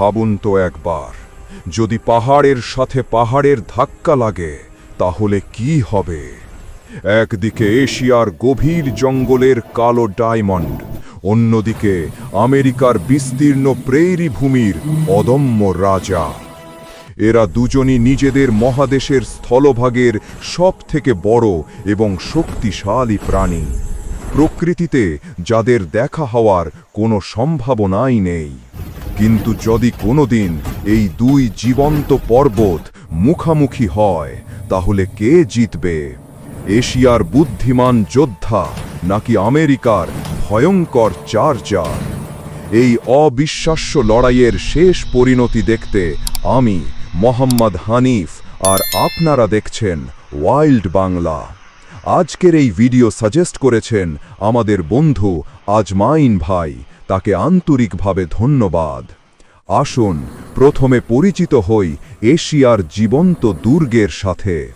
ভাবুন তো একবার, যদি পাহাড়ের সাথে পাহাড়ের ধাক্কা লাগে, তাহলে কি হবে? একদিকে এশিয়ার গভীর জঙ্গলের কালো ডায়মন্ড, অন্যদিকে আমেরিকার বিস্তীর্ণ প্রেরি ভূমির অদম্য রাজা। এরা দুজনই নিজেদের মহাদেশের স্থলভাগের সবথেকে বড় এবং শক্তিশালী প্রাণী। প্রকৃতিতে যাদের দেখা হওয়ার কোনো সম্ভাবনাই নেই। কিন্তু যদি কোনোদিন এই দুই জীবন্ত পর্বত মুখামুখি হয়, তাহলে কে জিতবে? এশিয়ার বুদ্ধিমান যোদ্ধা নাকি আমেরিকার ভয়ঙ্কর চার্জার? এই অবিশ্বাস্য লড়াইয়ের শেষ পরিণতি দেখতে আমি, মোহাম্মদ হানিফ, আর আপনারা দেখছেন ওয়াইল্ড বাংলা। আজকের এই ভিডিও সাজেস্ট করেছেন আমাদের বন্ধু আজমাইন ভাই। তাকে আন্তরিকভাবে ধন্যবাদ। আসুন, প্রথমে পরিচিত হই এশিয়ার জীবন্ত দুর্গের সাথে।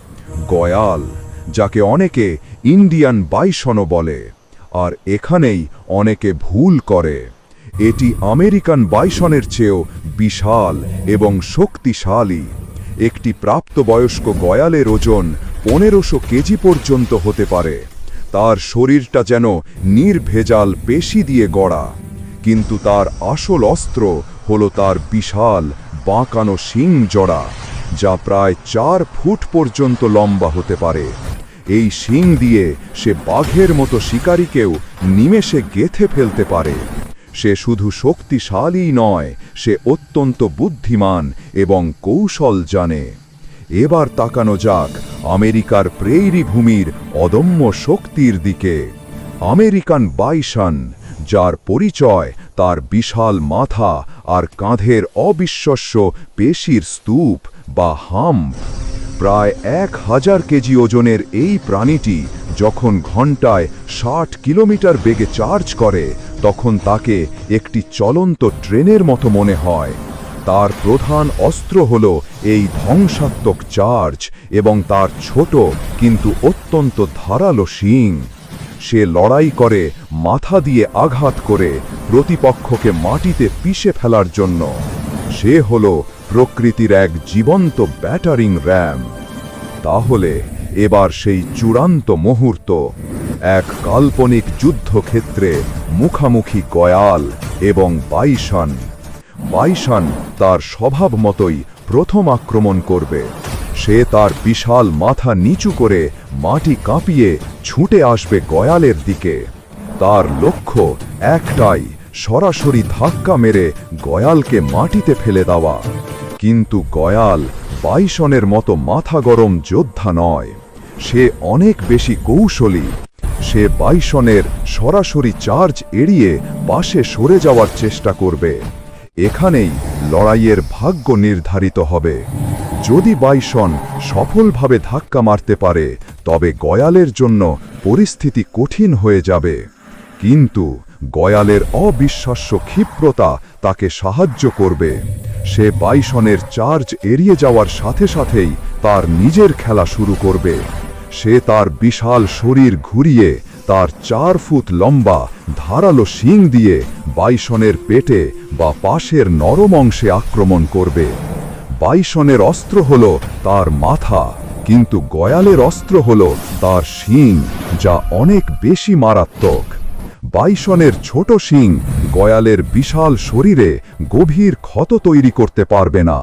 গয়াল, যাকে অনেকে ইন্ডিয়ান বাইসনও বলে, আর এখানেই অনেকে ভুল করে। এটি আমেরিকান বাইসনের চেয়েও বিশাল এবং শক্তিশালী। একটি প্রাপ্তবয়স্ক গয়ালের ওজন পনেরোশো কেজি পর্যন্ত হতে পারে। তার শরীরটা যেন নির্ভেজাল পেশি দিয়ে গড়া। কিন্তু তার আসল অস্ত্র হল তার বিশাল বাঁকানো শিং জড়া, যা প্রায় চার ফুট পর্যন্ত লম্বা হতে পারে। এই শিং দিয়ে সে বাঘের মতো শিকারীকেও নিমেষে গেথে ফেলতে পারে। সে শুধু শক্তিশালী নয়, সে অত্যন্ত বুদ্ধিমান এবং কৌশল জানে। এবার তাকানো যাক আমেরিকার প্রেইরি ভূমির অদম্য শক্তির দিকে। আমেরিকান বাইসন যার পরিচয় তার বিশাল মাথা আর কাঁধের অবিশ্বাস্য পেশির স্তূপ বা হাম প্রায় এক হাজার কেজি ওজনের এই প্রাণীটি যখন ঘন্টায় ষাট কিলোমিটার বেগে চার্জ করে, তখন তাকে একটি চলন্ত ট্রেনের মতো মনে হয়। তার প্রধান অস্ত্র হল এই ধ্বংসাত্মক চার্জ এবং তার ছোট কিন্তু অত্যন্ত ধারালো শিং। সে লড়াই করে, মাথা দিয়ে আঘাত করে, প্রতিপক্ষকে মাটিতে পিষে ফেলার জন্য। সে হল প্রকৃতির এক জীবন্ত ব্যাটারিং র্যাম। তাহলে এবার সেই চূড়ান্ত মুহূর্ত, এক কাল্পনিক যুদ্ধক্ষেত্রে মুখামুখি গয়াল এবং বাইসন বাইসন তার স্বভাব মতোই প্রথম আক্রমণ করবে। সে তার বিশাল মাথা নিচু করে মাটি কাঁপিয়ে ছুটে আসবে গয়ালের দিকে। তার লক্ষ্য একটাই, সরাসরি ধাক্কা মেরে গয়ালকে মাটিতে ফেলে দেওয়া। কিন্তু গয়াল বাইসনের মতো মাথা গরম যোদ্ধা নয়। সে অনেক বেশি কৌশলী। সে বাইসনের সরাসরি চার্জ এড়িয়ে পাশে সরে যাওয়ার চেষ্টা করবে। এখানেই লড়াইয়ের ভাগ্য নির্ধারিত হবে। যদি বাইসন সফলভাবে ধাক্কা মারতে পারে, তবে গয়ালের জন্য পরিস্থিতি কঠিন হয়ে যাবে। কিন্তু গয়ালের অবিশ্বাস্য ক্ষিপ্রতা তাকে সাহায্য করবে। সে বাইসনের চার্জ এড়িয়ে যাওয়ার সাথে সাথেই তার নিজের খেলা শুরু করবে। সে তার বিশাল শরীর ঘুরিয়ে তার চার ফুট লম্বা, ধারালো শিং দিয়ে বাইসনের পেটে বা পাশের নরম অংশে আক্রমণ করবে। বাইসনের অস্ত্র হল তার মাথা, কিন্তু গয়ালের অস্ত্র হল তার শিং, যা অনেক বেশি মারাত্মক। বাইসনের ছোট শিং গয়ালের বিশাল শরীরে গভীর ক্ষত তৈরি করতে পারবে না।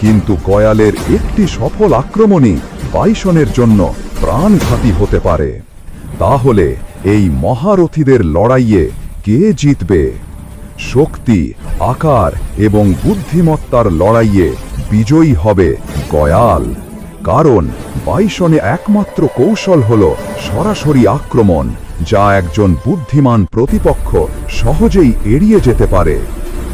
কিন্তু গয়ালের একটি সফল আক্রমণই বাইসনের জন্য প্রাণঘাতী হতে পারে। তাহলে এই মহারথীদের লড়াইয়ে কে জিতবে? শক্তি, আকার এবং বুদ্ধিমত্তার লড়াইয়ে বিজয়ী হবে গয়াল। কারণ বাইসনে একমাত্র কৌশল হল সরাসরি আক্রমণ, যা একজন বুদ্ধিমান প্রতিপক্ষ সহজেই এড়িয়ে যেতে পারে।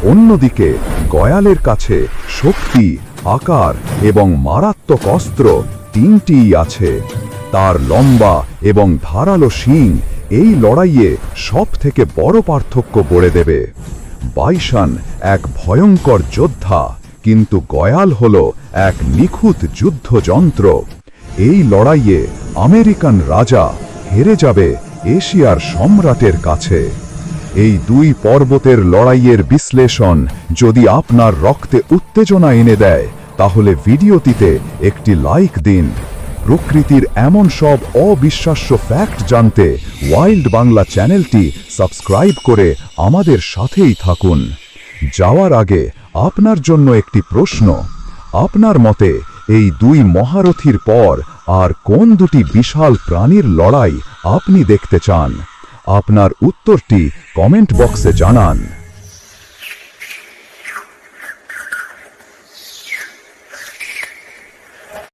অন্যদিকে গয়ালের কাছে শক্তি, আকার এবং মারাত্মক অস্ত্র তিনটিই আছে। তার লম্বা এবং ধারালো শিং এই লড়াইয়ে সব থেকে বড় পার্থক্য গড়ে দেবে। বাইসান এক ভয়ঙ্কর যোদ্ধা, কিন্তু গয়াল হল এক নিখুঁত যুদ্ধযন্ত্র। এই লড়াইয়ে আমেরিকান রাজা হেরে যাবে এশিয়ার সম্রাটের কাছে। এই দুই পর্বতের লড়াইয়ের বিশ্লেষণ যদি আপনার রক্তে উত্তেজনা এনে দেয়, তাহলে ভিডিওটিতে একটি লাইক দিন। প্রকৃতির এমন সব অবিশ্বাস্য ফ্যাক্ট জানতে ওয়াইল্ড বাংলা চ্যানেলটি সাবস্ক্রাইব করে আমাদের সাথেই থাকুন। যাওয়ার আগে আপনার জন্য একটি প্রশ্ন। আপনার মতে এই দুই মহারথীর পর আর কোন দুটি বিশাল প্রাণীর লড়াই আপনি দেখতে চান? আপনার উত্তরটি কমেন্ট বক্সে জানান।